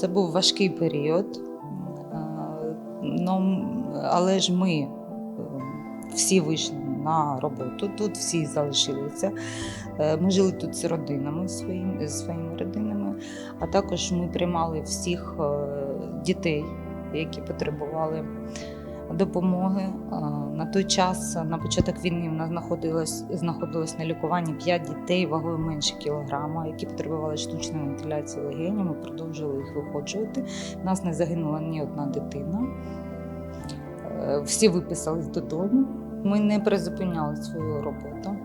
Це був важкий період, е, але ж ми е, всі вийшли на роботу, тут всі залишилися. Е, Ми жили тут з родинами своїми, своїми родинами, а також ми приймали всіх дітей, які потребували допомоги. На той час, на початок війни, в нас знаходилось, знаходилось на лікуванні 5 дітей вагою менше кілограма, які потребували штучної вентиляції легенів. Ми продовжили їх виходжувати. У нас не загинула ні одна дитина. Е, Всі виписались додому. Ми не призупиняли свою роботу.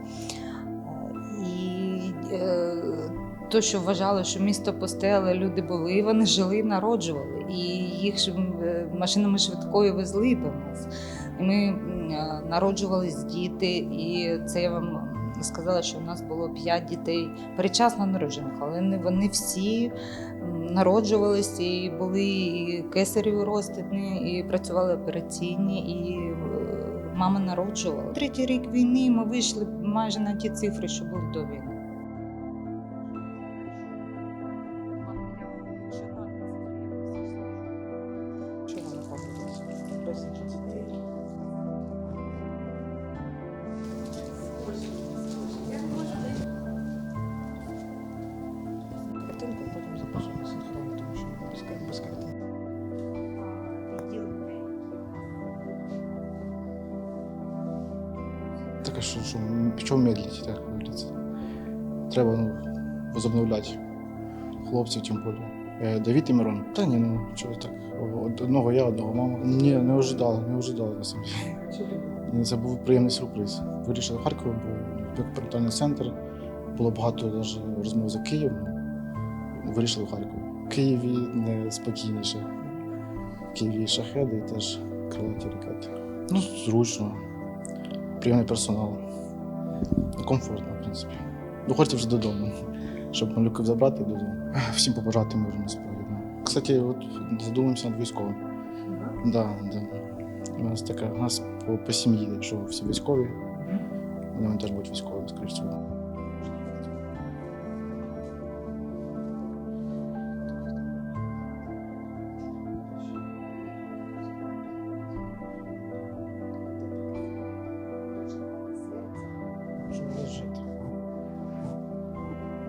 То, що вважали, що місто пусте, люди були, вони жили, народжували. І їх е, машинами швидкої везли до нас. І ми е, народжувались діти, і це я вам сказала, що у нас було 5 дітей передчасно народжених, але вони всі народжувалися і були і кесареві розтини, і працювали операційні, і е, мама народжувала. Третій рік війни ми вийшли майже на ті цифри, що були до війни. Так а що, що чому медлить, як говориться? Треба ну, возобновляти хлопців, тим більше. Давід і Мирон. Та ні, ну чого так. Одного я, одного мама. Ні, не ожидали, не ожидали на самом Це був приємний сюрприз. Вирішили в Харкові, був перинатальний центр. Було багато даже розмов за Київ. ну, Вирішили в Харкові. В Києві не спокійніше. В Києві шахеди і теж крилаті ракети. Ну, зручно, приємний персонал. Комфортно, в принципі. Доходьте хочеться вже додому, щоб малюків забрати і додому. Всім побажати миру насправді. Кстати, от задумаємося над військовим. Да, да. У нас така, у нас по, по сім'ї, якщо всі військові, вони теж будуть військовими, скоріш всього.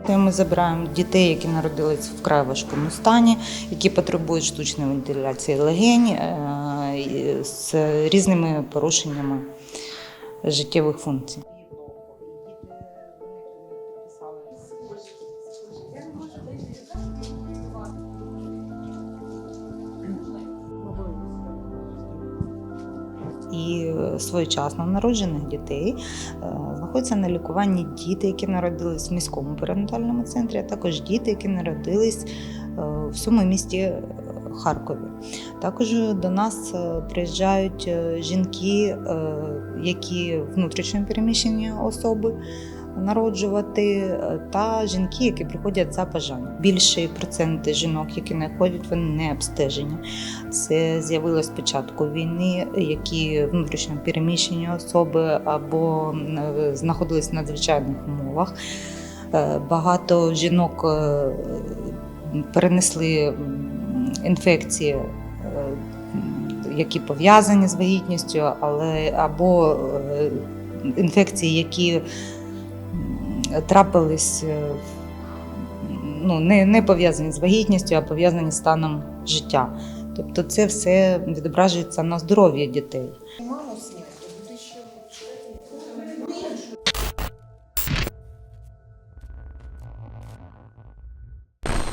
Ми забираємо дітей, які народились в вкрай важкому стані, які потребують штучної вентиляції легень е, з різними порушеннями життєвих функцій. І своєчасно народжених дітей е, знаходяться на лікуванні діти, які народились в міському перинатальному центрі, а також діти, які народились е, в всьому місті е, Харкові. Також до нас приїжджають жінки, які внутрішньо переміщені особи. Народжувати е, та жінки, які приходять за бажанням. Більший процент жінок, які не ходять, вони не обстежені. Це з'явилось з початку війни, які внутрішньо переміщені особи або е, знаходились в надзвичайних умовах. Е, Багато жінок перенесли інфекції, які пов'язані з вагітністю, але або інфекції, які трапились е, ну, не не пов'язані з вагітністю, а пов'язані з станом життя. Тобто це все відображується на здоров'ї дітей.